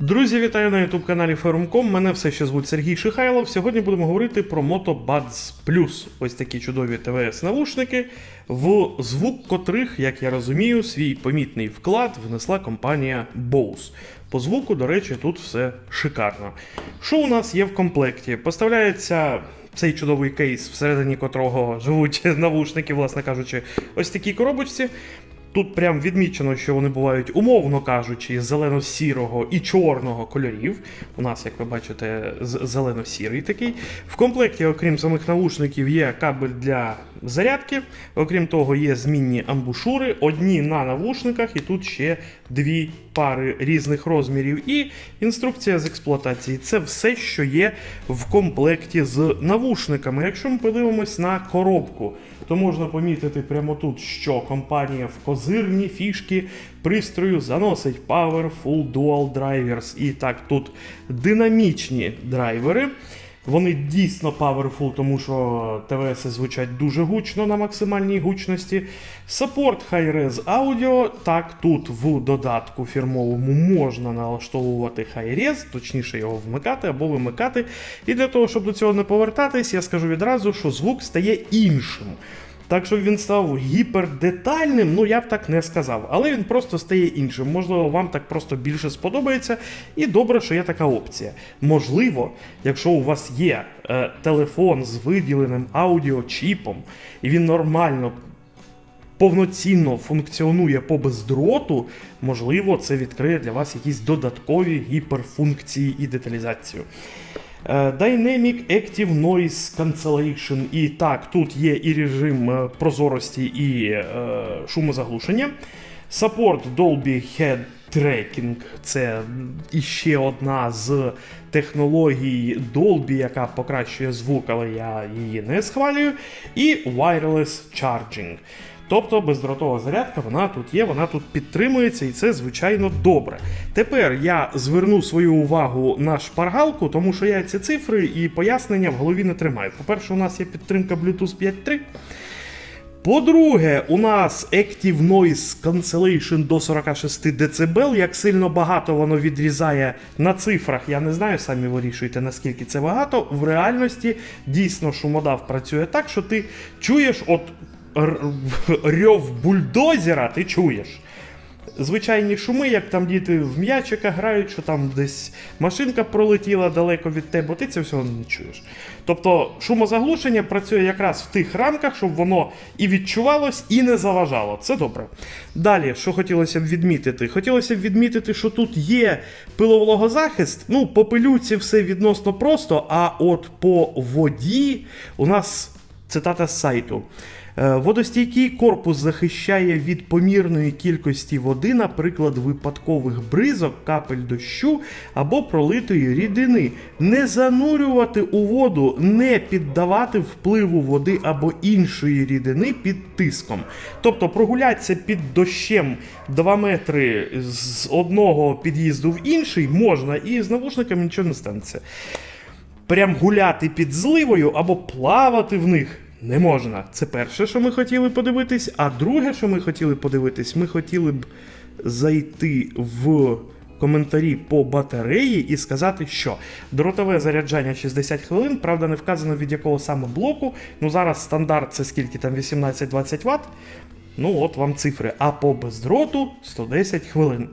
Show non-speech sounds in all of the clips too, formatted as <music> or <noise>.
Друзі, вітаю на youtube каналі Forum.com. Мене все ще звуть Сергій Шихайлов. Сьогодні будемо говорити про Moto Buds Plus. Ось такі чудові ТВС навушники, в звук котрих, як я розумію, свій помітний вклад внесла компанія Bose. По звуку, до речі, тут все шикарно. Що у нас є в комплекті? Поставляється цей чудовий кейс, всередині котрого живуть <laughs> навушники, власне кажучи, ось такій коробочці. Тут прям відмічено, що вони бувають, умовно кажучи, зелено-сірого і чорного кольорів. У нас, як ви бачите, зелено-сірий такий. В комплекті, окрім самих навушників, є кабель для зарядки. Окрім того, є змінні амбушури, одні на навушниках, і тут ще дві пари різних розмірів. І інструкція з експлуатації. Це все, що є в комплекті з навушниками. Якщо ми подивимось на коробку, то можна помітити прямо тут, що компанія в козирні фішки пристрою заносить Powerful Dual Drivers. І так, тут динамічні драйвери. Вони дійсно powerful, тому що ТВС звучать дуже гучно на максимальній гучності. Саппорт Hi-Res Audio. Так, тут в додатку фірмовому можна налаштовувати Hi-Res, точніше його вмикати або вимикати. І для того, щоб до цього не повертатись, я скажу відразу, що звук стає іншим. Так, щоб він став гіпердетальним, ну я б так не сказав. Але він просто стає іншим. Можливо, вам так просто більше сподобається. І добре, що є така опція. Можливо, якщо у вас є е, телефон з виділеним аудіочіпом, і він нормально. Повноцінно функціонує по бездроту, можливо, це відкриє для вас якісь додаткові гіперфункції і деталізацію. Е, Dynamic Active Noise Cancellation. І так, тут є і режим е, прозорості, і е, шумозаглушення. Support Dolby Head Tracking це іще одна з технологій Dolby, яка покращує звук, але я її не схвалюю. І Wireless Charging. Тобто бездротова зарядка, вона тут є, вона тут підтримується, і це звичайно добре. Тепер я зверну свою увагу на шпаргалку, тому що я ці цифри і пояснення в голові не тримаю. По-перше, у нас є підтримка Bluetooth 5.3. По-друге, у нас Active Noise Cancellation до 46 дБ. Як сильно багато воно відрізає на цифрах, я не знаю, самі вирішуйте, наскільки це багато. В реальності дійсно шумодав працює так, що ти чуєш от рьов бульдозера, ти чуєш. Звичайні шуми, як там діти в м'ячика грають, що там десь машинка пролетіла далеко від тебе, ти це всього не чуєш. Тобто шумозаглушення працює якраз в тих рамках, щоб воно і відчувалось, і не заважало. Це добре. Далі, що хотілося б відмітити? Хотілося б відмітити, що тут є пиловологозахист. Ну, по пилюці все відносно просто, а от по воді у нас цитата з сайту. Е, Водостійкий корпус захищає від помірної кількості води, наприклад, випадкових бризок, капель дощу або пролитої рідини. Не занурювати у воду, не піддавати впливу води або іншої рідини під тиском. Тобто прогулятися під дощем 2 метри з одного під'їзду в інший можна, і з навушниками нічого не станеться прям гуляти під зливою або плавати в них не можна. Це перше, що ми хотіли подивитись. А друге, що ми хотіли подивитись, ми хотіли б зайти в коментарі по батареї і сказати, що дротове заряджання 60 хвилин, правда, не вказано від якого саме блоку. Ну зараз стандарт це скільки там 18-20 Вт. Ну, от вам цифри. А по бездроту 110 хвилин.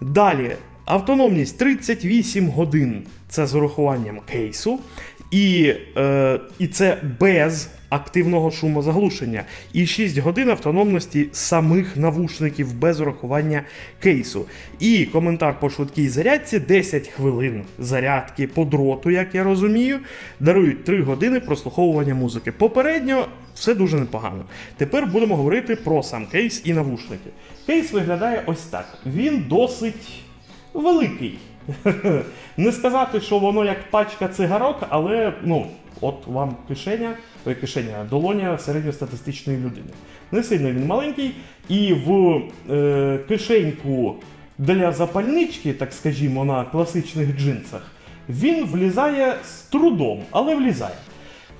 Далі, автономність 38 годин. Це з урахуванням кейсу. І, е, і це без активного шумозаглушення. І 6 годин автономності самих навушників без урахування кейсу. І коментар по швидкій зарядці 10 хвилин зарядки по дроту, як я розумію, дарують 3 години прослуховування музики. Попередньо все дуже непогано. Тепер будемо говорити про сам кейс і навушники. Кейс виглядає ось так. Він досить великий. <laughs> Не сказати, що воно як пачка цигарок, але ну, от вам кишеня, ой, кишеня, долоня середньостатистичної людини. Не сильно він маленький, і в е, кишеньку для запальнички, так скажімо, на класичних джинсах, він влізає з трудом, але влізає.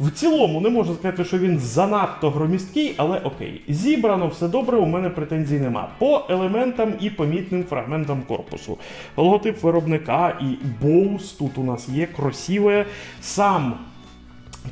В цілому не можу сказати, що він занадто громісткий, але окей. Зібрано все добре, у мене претензій нема. По елементам і помітним фрагментам корпусу. Логотип виробника і боус тут у нас є красиве. Сам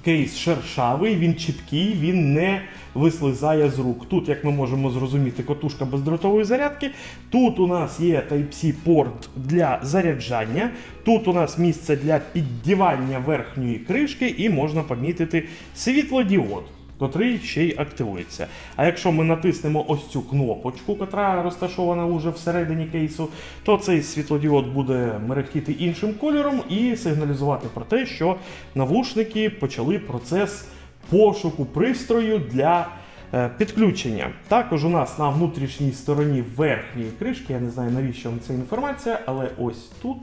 кейс шершавий, він чіткий, він не вислизає з рук. Тут, як ми можемо зрозуміти, котушка бездротової зарядки. Тут у нас є Type-C порт для заряджання. Тут у нас місце для піддівання верхньої кришки, і можна помітити світлодіод. Котрий ще й активується. А якщо ми натиснемо ось цю кнопочку, котра розташована уже всередині кейсу, то цей світлодіод буде мерехтіти іншим кольором і сигналізувати про те, що навушники почали процес пошуку пристрою для е, підключення. Також у нас на внутрішній стороні верхньої кришки, я не знаю навіщо вам ця інформація, але ось тут.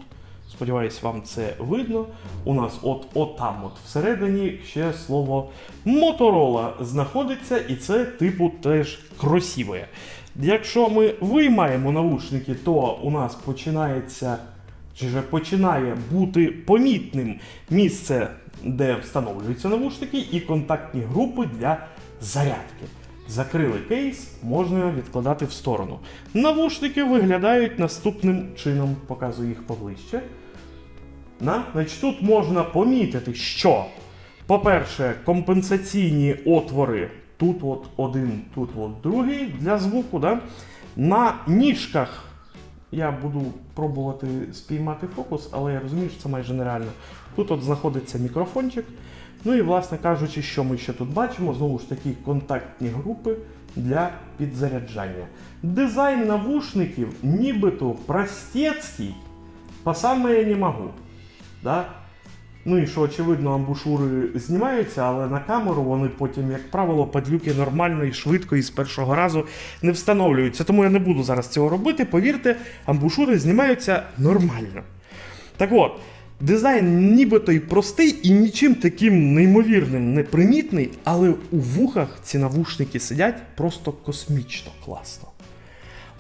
Сподіваюсь, вам це видно. У нас от, от там, от всередині ще слово Моторола знаходиться, і це типу теж красиве. Якщо ми виймаємо навушники, то у нас починається чи же починає бути помітним місце, де встановлюються навушники, і контактні групи для зарядки. Закрили кейс, можна відкладати в сторону. Навушники виглядають наступним чином, показую їх поближче. На, значить, тут можна помітити, що, по-перше, компенсаційні отвори. Тут от один, тут от другий для звуку. Да? На ніжках я буду пробувати спіймати фокус, але я розумію, що це майже нереально. Тут от знаходиться мікрофончик. Ну і, власне кажучи, що ми ще тут бачимо, знову ж таки, контактні групи для підзаряджання. Дизайн навушників нібито простецький, по саме я не можу. Да? Ну і що, очевидно, амбушури знімаються, але на камеру вони потім, як правило, падлюки нормально і швидко і з першого разу не встановлюються. Тому я не буду зараз цього робити. Повірте, амбушури знімаються нормально. Так от, дизайн нібито й простий і нічим таким неймовірним не примітний, але у вухах ці навушники сидять просто космічно класно.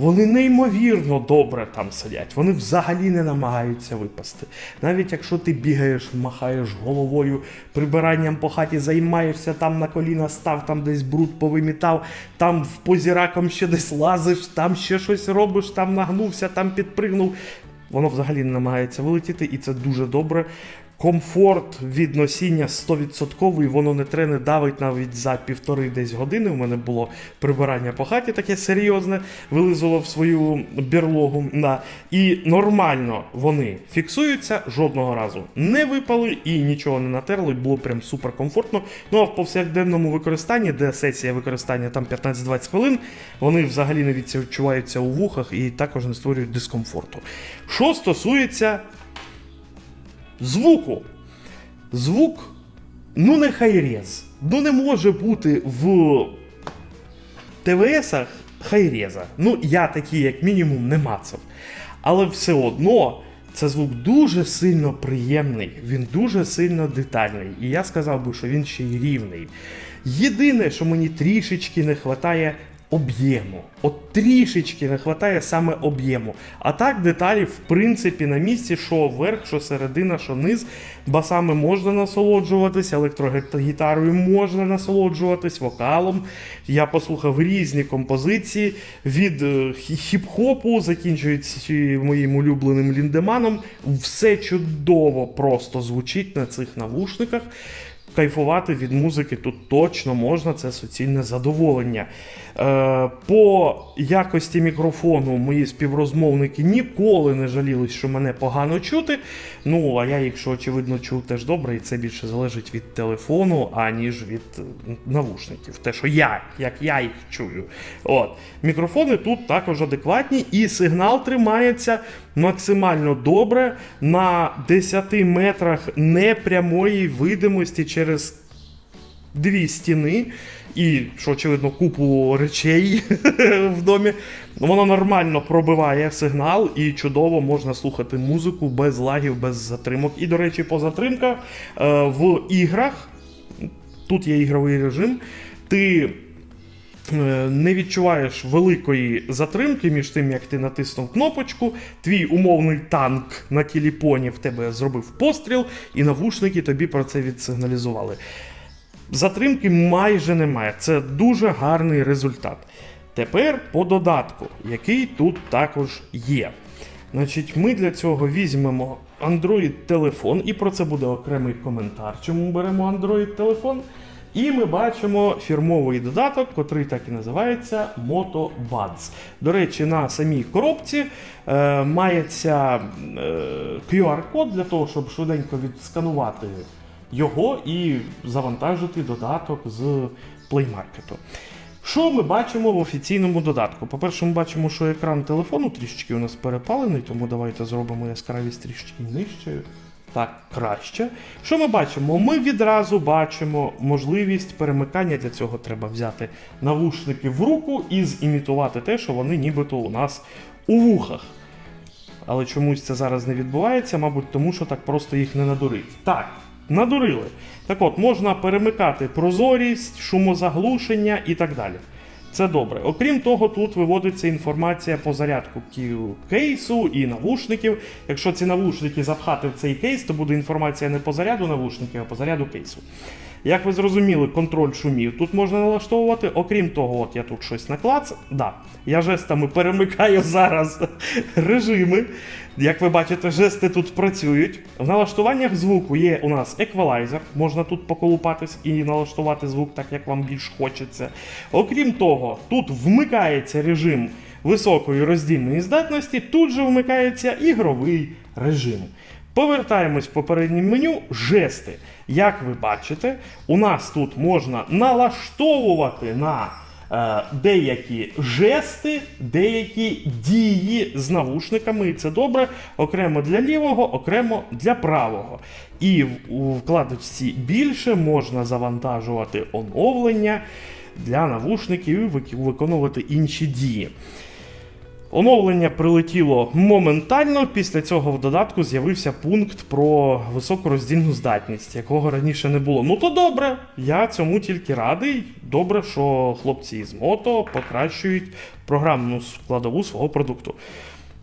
Вони неймовірно добре там сидять, вони взагалі не намагаються випасти. Навіть якщо ти бігаєш, махаєш головою, прибиранням по хаті займаєшся, там на коліна став, там десь бруд повимітав, там в позі раком ще десь лазиш, там ще щось робиш, там нагнувся, там підпригнув. Воно взагалі не намагається вилетіти, і це дуже добре. Комфорт від носіння 100%, воно не трене давить навіть за півтори десь години. У мене було прибирання по хаті таке серйозне, вилизував свою берлогу. Да. І нормально вони фіксуються жодного разу. Не випали і нічого не натерли, було прям супер комфортно. Ну а в повсякденному використанні, де сесія використання там 15-20 хвилин, вони взагалі не відчуваються у вухах і також не створюють дискомфорту. Що стосується звуку. Звук, ну не хайрез. Ну не може бути в ТВСах хайреза. Ну, я такий, як мінімум, не мацав. Але все одно це звук дуже сильно приємний, він дуже сильно детальний. І я сказав би, що він ще й рівний. Єдине, що мені трішечки не вистачає об'єму. От трішечки не вистачає саме об'єму. А так деталі, в принципі, на місці, що верх, що середина, що низ. Басами можна насолоджуватись, електрогітарою можна насолоджуватись, вокалом. Я послухав різні композиції від е, хіп-хопу, закінчуючи моїм улюбленим ліндеманом. Все чудово просто звучить на цих навушниках. Кайфувати від музики тут точно можна, це суцільне задоволення. Е, по якості мікрофону мої співрозмовники ніколи не жалілись, що мене погано чути. Ну, а я їх, що очевидно, чув теж добре, і це більше залежить від телефону, аніж від е, навушників. Те, що я, як я їх чую. От. Мікрофони тут також адекватні, і сигнал тримається максимально добре на 10 метрах непрямої видимості через дві стіни. І, що очевидно, купу речей <laughs> в домі. Воно нормально пробиває сигнал і чудово можна слухати музику без лагів, без затримок. І, до речі, по затримках е, в іграх, тут є ігровий режим, ти не відчуваєш великої затримки між тим, як ти натиснув кнопочку, твій умовний танк на телефоні в тебе зробив постріл, і навушники тобі про це відсигналізували. Затримки майже немає. Це дуже гарний результат. Тепер по додатку, який тут також є. Значить, ми для цього візьмемо Android-телефон, і про це буде окремий коментар, чому беремо Android-телефон. І ми бачимо фірмовий додаток, котрий так і називається Moto Buds. До речі, на самій коробці е, мається е, QR-код для того, щоб швиденько відсканувати його і завантажити додаток з Play Market. Що ми бачимо в офіційному додатку? По-перше, ми бачимо, що екран телефону трішечки у нас перепалений, тому давайте зробимо яскравість трішечки нижчою. Так, краще. Що ми бачимо? Ми відразу бачимо можливість перемикання. Для цього треба взяти навушники в руку і зімітувати те, що вони нібито у нас у вухах. Але чомусь це зараз не відбувається, мабуть, тому що так просто їх не надурить. Так, надурили. Так от, можна перемикати прозорість, шумозаглушення і так далі. Це добре. Окрім того, тут виводиться інформація по зарядку кейсу і навушників. Якщо ці навушники запхати в цей кейс, то буде інформація не по заряду навушників, а по заряду кейсу. Як ви зрозуміли, контроль шумів тут можна налаштовувати. Окрім того, от я тут щось наклац. Да, я жестами перемикаю <laughs> зараз режими. Як ви бачите, жести тут працюють. В налаштуваннях звуку є у нас еквалайзер, можна тут поколупатись і налаштувати звук так, як вам більш хочеться. Окрім того, тут вмикається режим високої роздільної здатності, тут же вмикається ігровий режим. Повертаємось в попереднє меню жести. Як ви бачите, у нас тут можна налаштовувати на е, деякі жести, деякі дії з навушниками, і це добре. Окремо для лівого, окремо для правого. І в, вкладочці більше можна завантажувати оновлення для навушників і виконувати інші дії. Оновлення прилетіло моментально. Після цього в додатку з'явився пункт про високу роздільну здатність, якого раніше не було. Ну то добре, я цьому тільки радий. Добре, що хлопці з мото покращують програмну складову свого продукту.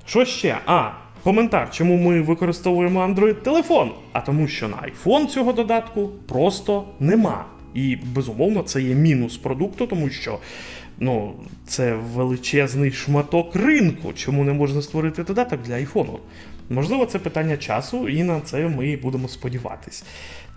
Що ще? А, коментар, чому ми використовуємо Android телефон? А тому, що на iPhone цього додатку просто нема. І безумовно це є мінус продукту, тому що ну, це величезний шматок ринку. Чому не можна створити додаток для айфону? Можливо, це питання часу, і на це ми будемо сподіватись.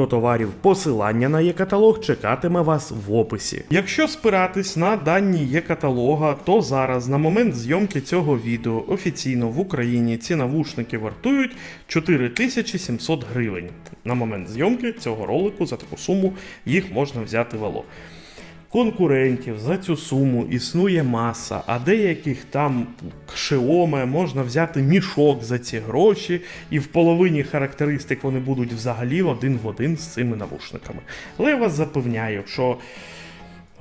автотоварів. Посилання на є-каталог чекатиме вас в описі. Якщо спиратись на дані є каталога, то зараз, на момент зйомки цього відео, офіційно в Україні ці навушники вартують 4700 гривень. На момент зйомки цього ролику за таку суму їх можна взяти вело. Конкурентів за цю суму існує маса, а деяких там Xiaomi можна взяти мішок за ці гроші, і в половині характеристик вони будуть взагалі один в один з цими навушниками. Але я вас запевняю, що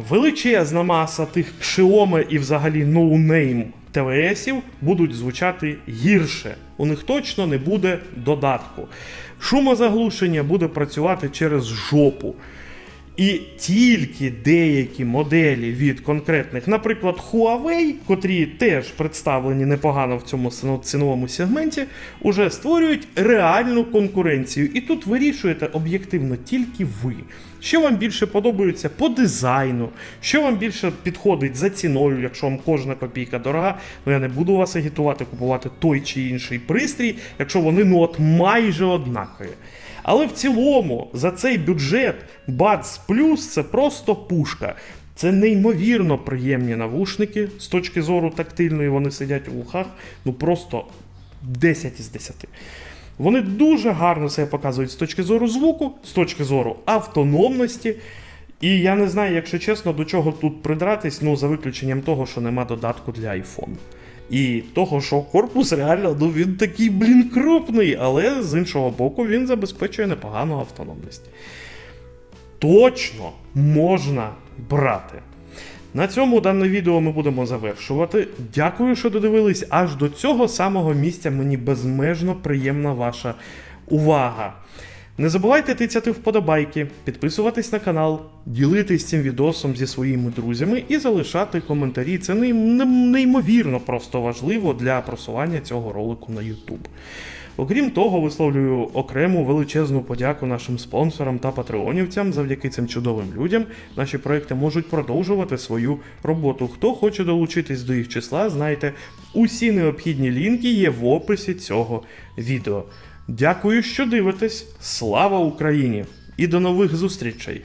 величезна маса тих Xiaomi і взагалі ноунейм ТВСів будуть звучати гірше. У них точно не буде додатку. Шумозаглушення буде працювати через жопу. І тільки деякі моделі від конкретних, наприклад, Huawei, котрі теж представлені непогано в цьому ціно- ціновому сегменті, уже створюють реальну конкуренцію. І тут вирішуєте об'єктивно тільки ви. Що вам більше подобається по дизайну, що вам більше підходить за ціною, якщо вам кожна копійка дорога, ну я не буду вас агітувати купувати той чи інший пристрій, якщо вони ну от майже однакові. Але в цілому за цей бюджет Buds Plus це просто пушка. Це неймовірно приємні навушники з точки зору тактильної, вони сидять у вухах, ну просто 10 із 10. Вони дуже гарно себе показують з точки зору звуку, з точки зору автономності. І я не знаю, якщо чесно, до чого тут придратись, ну за виключенням того, що нема додатку для iPhone. І того, що корпус реально ну він такий, блін, крупний, але з іншого боку він забезпечує непогану автономність. точно можна брати. На цьому дане відео ми будемо завершувати. Дякую, що додивились аж до цього самого місця. Мені безмежно приємна ваша увага. Не забувайте тицяти вподобайки, підписуватись на канал, ділитись цим відосом зі своїми друзями і залишати коментарі. Це неймовірно просто важливо для просування цього ролику на YouTube. Окрім того, висловлюю окрему величезну подяку нашим спонсорам та патреонівцям. Завдяки цим чудовим людям наші проекти можуть продовжувати свою роботу. Хто хоче долучитись до їх числа, знайте, усі необхідні лінки є в описі цього відео. Дякую, що дивитесь. Слава Україні! І до нових зустрічей!